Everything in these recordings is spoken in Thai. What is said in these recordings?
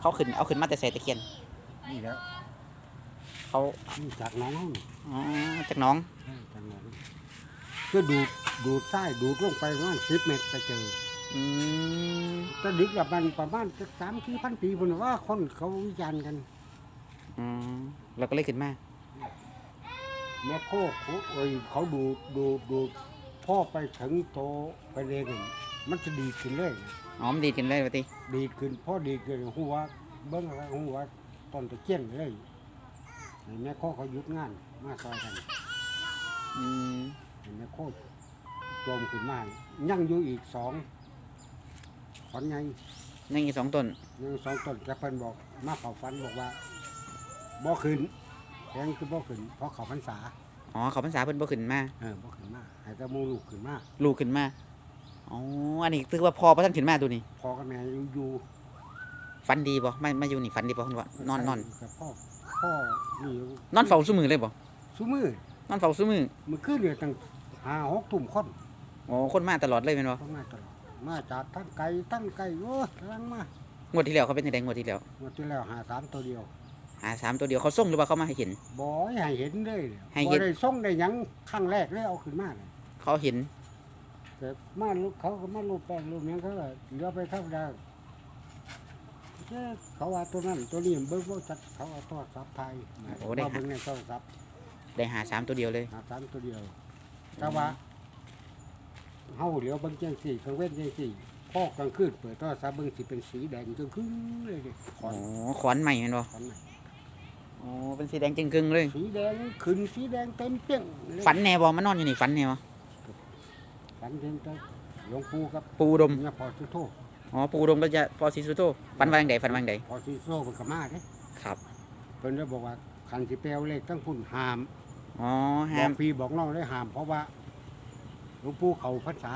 เขาขึ้นเอาขึ้นมาแต่ใส่ตะเคียนนี่แล้วเขานี่จากน้องอ๋อจากหน้องเออจากน้องก็ดูดดูดไส้ดูดลงไปประมาณสิบเมตรไปเจออืมแตดึกแบบมันประมาณสักสามที่พันปีบนว่าคนเขาวิจารณ์กัน อืมเราก็เลยขึ้นมา แม่โคกเขาเอ้ยเขาดูดดูดดูดพ่อไปถึงโตไปเรียนน มันจะดีขึ้นเลยอ๋อมันดีขึ้นเลยปะติดีขึ้นพ่อดีขึ้นหัวเบิ้งอะไรหัวตอนตะเกียนเลยให้แม่โคกเขาหยุดงานมาซอยกันอืมให้แม่โคกโจมขึ้นมายังอยู่อีกสองขอนไงยังอีกสองต้นยังสองต้นแกเพิ่นบอก มาเขาฟันบอกว่าบ่ขึ้นแทงคือบ่ขึ้นเพราะเขาพรรษาอ๋อเขาพรรษาเพิ่นบ่ขึ้นมาเออบ่ขึ้นมาให้แต่หมูลูกขึ้นมา ลูกขึ้นมา อ๋อ อันนี้ถือว่าพอพระท่านขึ้นมาตัวนี้พอกับแม่อยู่อยู่ฝันดีบ่ไม่ไม่อยู่นี่ฝันดีบ่คุณว่านอนนอนกับพ่อพ่อนี่นอนเฝ้าซุมือเลยบ่ซุมือนอนเฝ้าซุมือมื้อคืนเนี่ยตั้งห้าหกทุ่มคนอ๋อคนมาตลอดเลยแม่นบ่เขามาตลอดมาจากทั้งไกลทั้งไกลโอ้ยกำลังมางวดที่แล้วเขาเป็นจังไดงวดที่แล้วงวดที่แล้วหาสามตัวเดียวหาสามตัวเดียวเขาส่งหรือว่าเขามาให้เห็นบ่ให้เห็นเลยให้เห็นบ่ได้ส่งได้หยังครั้งแรกเลยเอาขึ้นมาเลยเขาเห็น แต่มาลูกเขาก็มาลูกแป้งลูกนี้เขาก็เหลือไปธรรมดาเอ้อเขาว่าตัวนั้นตัวนี้เบิ้งบ่จัดเขาเอาโทรศัพท์ไทยมาโอ้ได้มาหา เบิ้งในโทรศัพท์ได้หาสามตัวเดียวเลย หาสามตัวเดียวแต่ว่าเฮาเหลียวเบิ่งจังสี่กลางเว้นจังสี่พอกลางคืนเปิดโทรศัพท์เบิ่งสิเป็นสีแดงจนครึ่งเลยดิขออ๋นอขอนใหม่แม่นบ่ขอนไหนอ๋อเป็นสีแดงจึงกึงเลย สีแดงขึ้นสีแดงเต็มเปี้ยงเลย ฝันแน่บ่มานอนอยู่นี่ฝันแน่บ่ ฝันเห็นแต่หลวงปู่กับปูอุดมเนี่ยพอสุโธอ๋อปูอุดมก็จะพอสีสุโตฝันว่าจังไดฝันว่าจังไดพอสุโธมันก็มาเด้ครับเพิ่นได้บอกว่าคันสิแปลวเลขทั้งพุ่นห้ามอ๋อบห้าอมกพี่บอกน้องได้ห้าม เพราะว่าหลวงปู่เขาพรรษา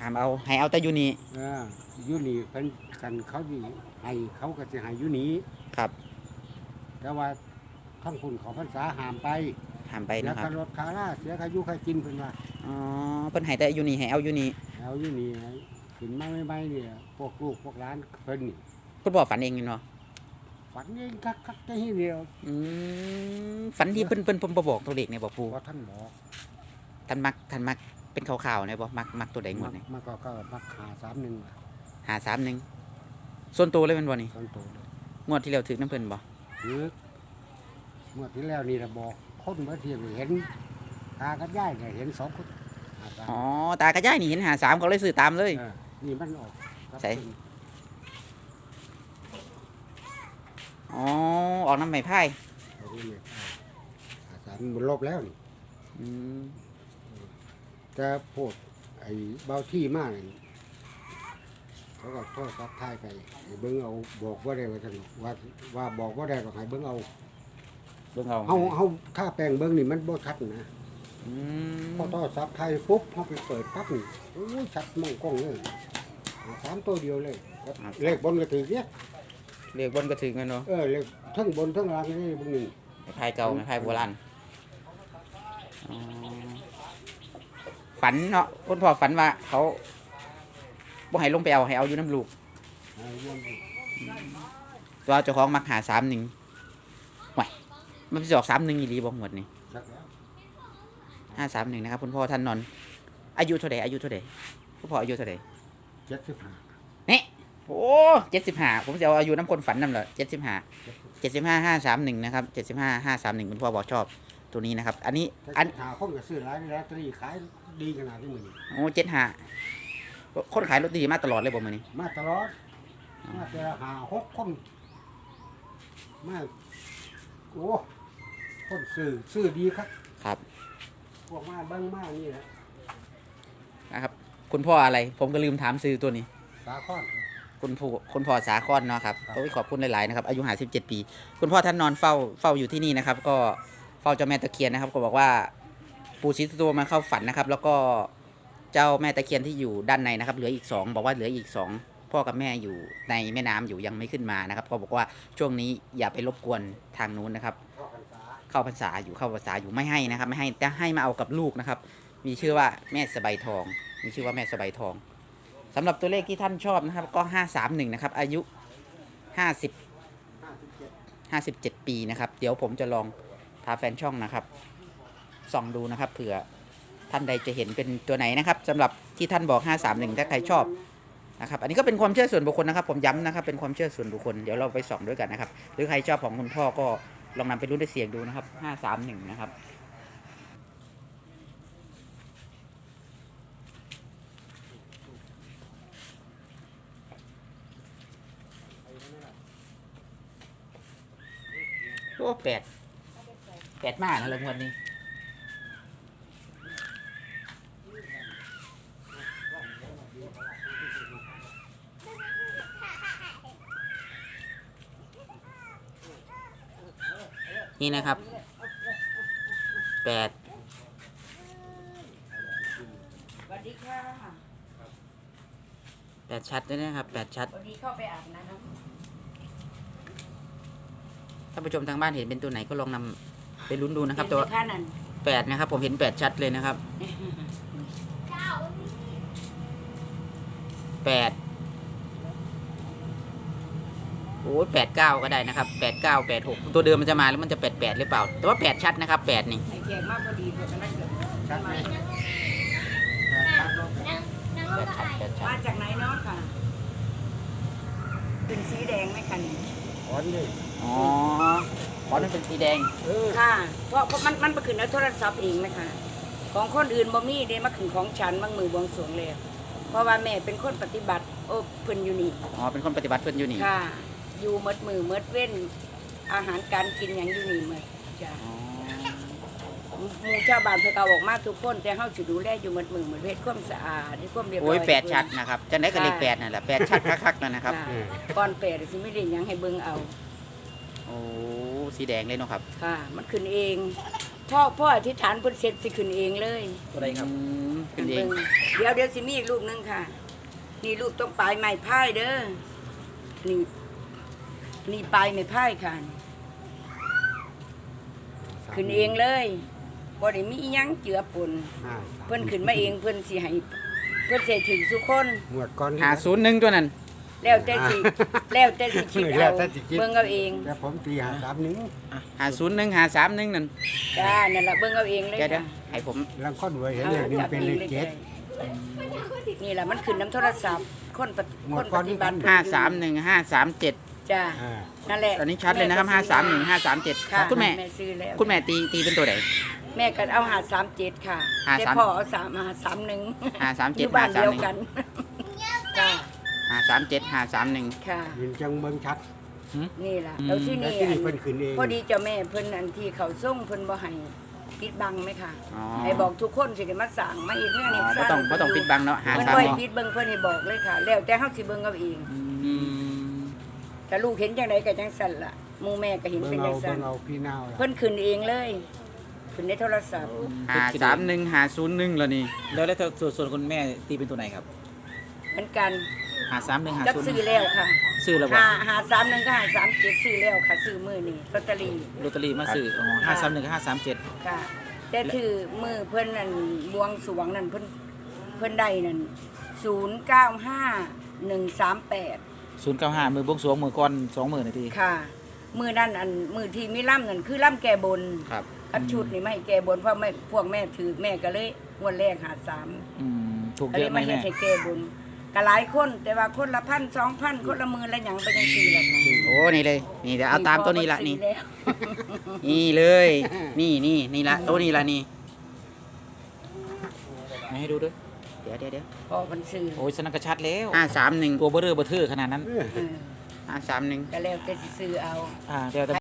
ห้ามเอาให้เอาแต่อยู่นี่เอออยู่นี่เพิ่นกันเขาสิให้เขาก็สิให้อยู่นี้ครับแต่ว่าทั้งพุ่นเขาพรรษาห้ามไปห้ามไปแล้นะวครัก็บลดค่าล่าเสียค่าอยู่ค่ากินเพิ่นว่า อ๋อเพิ่นให้แต่อยู่นี่ให้เอาอยู่นี่เอาอยู่นี่ให้ขึ้นมาใหม่ๆเนี่ยพวกลูกพวกหลานเพิ่นนี่คุณพ่อฝันเองนี่เนาะฝันเองคักๆแค่นี้เดียวอืมฝันที่เพิ่นเพิ่นเพิ่นบ่บอกตัวเลขเนี่ยบ่ปูเพราะท่านบอกท่านมักท่านมักเป็นข่าวๆเนี่ยบ่มักมักตัวใดงวดนี่มันก็ก็มักหาสามหนึ่งหาสามหนึ่งส่วนตัวเลยแม่นบ่นี่ต้นโตเลยงวดที่แล้วถึกน้ำเพิ่นบ่คือเมื่อที่แล้วนี่ระบอกคนเมื่อเที่ยงเห็น ตากับยายเนี่ยเห็นสองคนหาสามอ๋อตากระจายนี่เห็นหาสามเขาเลยซื้อตามเลย เออนี่มันออกครับใส่ อ๋อออกน้ำไม้พายเอานี่เลยหาสามมันลบแล้วนี่อืมแต่พวกไอ้เบาที่มากนี่เขาก็โทษซับท้ายไปให้เบิ้งเอาบอกว่าได้ว่าจังว่าว่าบอกว่าได้ก็ให้เบิ้งเอาเบิ่งเอาเฮาเฮาถ้าแปลงเบิ้งนี่มันบ่ชัดนะ อืมพอโทรศัพท์ไทยปุ๊บเขาไปเปิดปั๊บนี่โอ้ยชัดมองกล้องเลยสามตัวเดียวเลยครับเลขบนก็ถือเนี่ยเรียกบนก็ถึงกันเนาะเออเลขทั้งบนทั้งล่างนี่บางหนึ่งไม้พายเก่าไม้พายโบราณอ๋อฝันเนาะคุณพ่อฝันว่าเขาบ่ให้ลงไปเอาให้เอาอยู่น้ำลูกอ่าเยี่ยมดีตัวเจ้าของมักหาสามหนึ่งไหวมันไปออกสามหนึ่งอีหลีบ่หมดนี่ชัดแล้ว ห้าสามหนึ่งนะครับคุณพ่อท่านนอน อายุเท่าไหร่อายุเท่าไหร่คุณพ่ออายุเท่าไหร่เจ็ดสิบห้าโอ้เจ็ดสิบห้าผมจะเอาอายุน้ำคนฝันนั่นเหรอเจ็ดสิบห้าเจ็ดสิบห้าห้าสามหนึ่งนะครับเจ็ดสิบห้าห้าสามหนึ่งคุณพ่อบอกชอบตัวนี้นะครับ อันนี้แต่อันหาคนก็ซื้อหลายลอตเตอรี่ขายดีขนาดนี้มือนี้โอ้เจ็ดห้าคนขายรถดีมาตลอดเลยบ่มือนี้ มาตลอด มาแต่ละหาหกคนมาโอ้คนซื้อซื้อดีครับ ครับพ วกมาเบิ้งมานี่แหละนะครับ คุณพ่ออะไร ผมก็ลืมถามซื้อตัวนี้ สาคอนครับคุณพ่อคุณพ่อสาคอนเนาะครับครับ โอ้ยขอบคุณหลายๆนะครับ อายุหาสิบเจ็ดปี คุณพ่อท่านนอนเฝ้าเฝ้าอยู่ที่นี่นะครับ ก็เฝ้าเจ้าแม่ตะเคียนนะครับ ก็บอกว่าปู่ศรีสุโธมาเข้าฝันนะครับ แล้วก็เจ้าแม่ตะเคียนที่อยู่ด้านในนะครับ เหลืออีกสองบอกว่าเหลืออีกสองพ่อกับแม่อยู่ในแม่น้ำอยู่ยังไม่ขึ้นมานะครับ ก็บอกว่าช่วงนี้อย่าไปรบกวนทางนู้นนะครับ เข้าพรรษาษาอยู่เข้าพรรษาอยู่ไม่ให้นะครับ ไม่ให้จะให้มาเอากับลูกนะครับ มีชื่อว่าแม่สบายทอง มีชื่อว่าแม่สบายทองสำหรับตัวเลขที่ท่านชอบนะครับ ก็ห้าสามหนึ่งนะครับ อายุห้าสิบห้าสิบเจ็ดปีนะครับ เดี๋ยวผมจะลองพาแฟนช่องนะครับส่องดูนะครับเผื่อท่านใดจะเห็นเป็นตัวไหนนะครับสำหรับที่ท่านบอก 531 ถ้าใครชอบนะครับ อันนี้ก็เป็นความเชื่อส่วนบุคคลนะครับ ผมย้ำนะครับ เป็นความเชื่อส่วนบุคคล เดี๋ยวเราไปส่องด้วยกันนะครับ หรือใครชอบของคุณพ่อก็ ลองนำไปรุ่นด้วยเสียงดูนะครับห้าสามหนึ่งนะครับโอ้แปดแปดมากนะเลยงวันนี้ นี่นะครับแปดสวัสดีค่ะแปดชัดด้วยนะครับแปดชัดวันนี้เข้าไปอาบน้ท่านผู้ชมทางบ้านเห็นเป็นตัวไหนก็ลองนำไปลุ้นดูำนะครับเห็แต่ไหมว่าค่านั่นแปดนะครับ ผมเห็นแปดชัดเลยนะครับแปด โอ้แปดเก้าก็ได้นะครับแปดเก้าแปดหกตัวเดิมมันจะมาแล้วมันจะแปดแปดหรือเปล่า แต่ว่าแปดชัดนะครับแปดนี่ไอ้แขกมากพอดีเพราะฉะนั้นเกิดชัดไหมแปดชัดเนาะแปดชัดแปดชัมาดจากไหนเนาะค่ะเป็นสีแดงไหมคะนี่ขอนนี่อ๋อขอนั่นเป็นสีแดงเออค่ะเพราะเพราะมันมันไปขึ้นเอาโทรศัพท์เองไหมคะของคนอื่นบ่มีเด้มาขึ้นของฉันบางมือบวงสรวงเลยเพราะว่าแม่เป็นคนปฏิบัติโอ้เพิ่นอยู่นี่อ๋อเป็นคนปฏิบัติเพื่อนอยู่นี่ค่ะ อยู่หมดมือหมดเว้น อาหารการกินอย่างอยู่นี่หมดจ้ะอ๋อหมู่ชาวบ้านเพิ่นก็ออกมาทุกคนแต่เฮาสิดูแลอยู่หมดมือหมดเวทความสะอาดความเรียบร้อยโอ้ยแปดชัดนะครับจะได้กับเลขแปดนั่นแหละแปดชัดคักๆนั่นนะครับค่ะเออก่อนแปดสิไม่ได้หยังให้เบิ่งเอา โอ้สีแดงเลยเนาะครับค่ะ มันขึ้นเอง พ่อพ่ออธิษฐานเพิ่นเสร็จสิขึ้นเองเลยตัวใดครับเป็นเองบิ่เดี๋ยวเดี๋ยวสิมีอีกรูปหนึงค่ะ นี่รูปต้องปลายไม้พายเด้อ นี่ นี่ปลายไม้พายค่ะขึ้นเองเลยบ่ได้มีอิหยังเจือปนห้าสามเพิ่นขึ้นมาเองเพิ่นสิให้เพิ่นสิถึงสุคนหมวดก่อนหาศูนย์หนึ่งตัวนั้น แล้วแต่สิแล้วแต่สิคิดแล้เอาวแต่สิคิดเบิ่งเอาเองแต่ผมตีหาสามหนึ่งหาศูนย์หนึ่งหาสามหนึ่งนั่นจ้านั่นล่ะเบิ่งเอาเองเลยเดี๋ยวเดี๋ยวค่ะให้ผม ลังค้อนรวยเห็นเลขหนึ่งเป็นเลขเจ็ด นี่แหละมันขึ้นน้ำโทรศัพท์คนปฏิหมคดนก่ปอนฏิบัติห้าสามหนึ่งห้าสามเจ็ด จ้าอ่า นั่นแหละตอนนี้ชัดเลยนะครับห้าสามหนึ่งห้าสามเจ็ดค่ะคุณแม่ แม่ซื้อแล้วคุณแม่ตีตีเป็นตัวไหน แม่ก็เอาหาสามเจ็ดค่ะหาแต่สามพ่อเอาสามหาสามหนึ่งหาสามอเจ็ดยู่บ้าหานสามเดียวหนึ่งกันค่ะหาสามเจ็ดหาสามหนึ่ง ค่ะยินจังเบิ่งชัด นี่ล่ะอืม แล้วที่แล้วนี่ที่นี่เพิ่นขึ้นเอง พอดีเจ้าแม่เพิ่นอันที่เขาส่งเพิ่นบ่ให้ปิดบังไหมค่ะอ๋อให้บอกทุกคนสิได้มาสั่งมาเฮ็ดงานอ๋เฮ็อดไม่ต้องไม่ต้องปิดบังเนาะหาเพิ่นสามบ่ให้เนาะปิดเบิ่งเพิ่นให้บอกเลยค่ะ แล้วแต่เฮาสิเบิ่งเอาเอง อืม ถ้าลูกเห็นจังไดก็จังสั่นล่ะหมู่แม่ก็เห็นเบิ่เป็นงเอาจังสั่เบิ่นงเอาพี่นาวล่ะเพิ่นขึ้นเองเลย ขึ้นในโทรศัพท์หาสามหนึ่งหาศูนย์หนึ่งแล้วนี่แล้วแล้วส่วนส่วนคุณแม่ตีเป็นตัวไหนครับเหมือนกันหาสามหนึ่งหาจักศูนย์ซื้อแล้วค่ะซื้อแล้วบอหาหาสามหนึ่งก็หาสามเจ็ดซื้อแล้วค่ะซื้อมือนี่ลอตเตอรี่ลอตเตอรี่มาซื้ออ๋อห้าสามหนึ่งห้าสามเจ็ดค่ะ แต่ถือมือเพิ่นนั่นบวงสรวงนั่นเพิ่นเพิ่นได้นั่นศูนย์เก้าห้าหนึ่งสามแปด ศูนย์เก้าห้ามือบวงสรวงมือก้อนสองหมื่นนาที ค่ะ มือนั่นอันมือที่มีล่ำนั่นคือล่ำแก่บนครับอันชุดนี่ไม่ให้แก่บนเพราะไม่พวกแม่ถือแม่ก็เลยงวันแรกหาสามอืมถูกก็เยเลอะยไหมมาเฮ็ดแม่ ให้แก่บนก็หลายคนแต่ว่าคนละพันสองพันคนละหมื่นละหยังไปจังซี่แหละค่ะโอ้นี่เลย นี่เดี๋ยวเอาตามตัวนี้ละนี่แล้วนี่เลย นี่นี่นี่ละตัวนี้ละนี่มาให้ดูด้วย เดี๋ยวเดี๋ยวเดี๋ยวพอมันซื้อโอ้ยสนักกระชัดแล้วห้าสามหนึ่งตัวเบอร์เรอร์เบอร์เทอร์ขนาดนั้นเออเออห้าสามหนึ่งก็แล้วแต่สิซื้อเอา อ่าเดี๋ยวจะ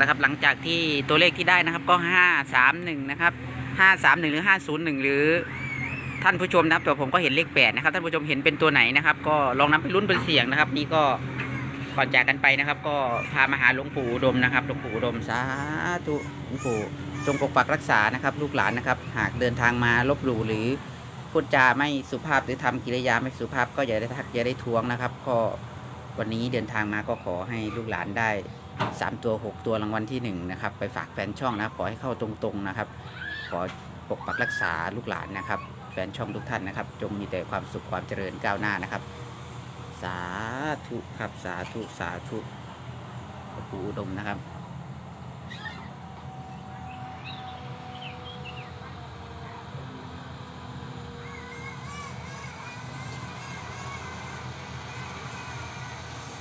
นะครับหลังจากที่ตัวเลขที่ได้นะครับก็ห้าสามหนึ่งนะครับห้าสามหนึ่งหรือห้าศูนย์หนึ่งหรือ ท่านผู้ชมนะครับแต่ผมก็เห็นเลขแปดนะครับ ท่านผู้ชมเห็นเป็นตัวไหนนะครับ ก็ลองนำไปลุ้นเป็นเสียงนะครับ นี่ก็ก่อนจากกันไปนะครับ ก็พามาหาหลวงปู่อุดมนะครับหลวงปู่อุดมสาธุหลวงปู่ จงปกปักรักษานะครับลูกหลานนะครับ หากเดินทางมาลบหลู่หรือพูดจาไม่สุภาพหรือทำกิริยาไม่สุภาพก็อย่าได้ทักอย่าได้ทวงนะครับ ก็วันนี้เดินทางมาก็ขอให้ลูกหลานได้สามตัวหกตัวรางวัลที่หนึ่งนะครับ ไปฝากแฟนช่องนะขอให้เข้าตรงๆนะครับ ขอปกปักรักษาลูกหลานนะครับ แฟนช่องทุกท่านนะครับ จงมีแต่ความสุขความเจริญก้าวหน้านะครับ สาธุครับสาธุสาธุปูอุดมนะครับ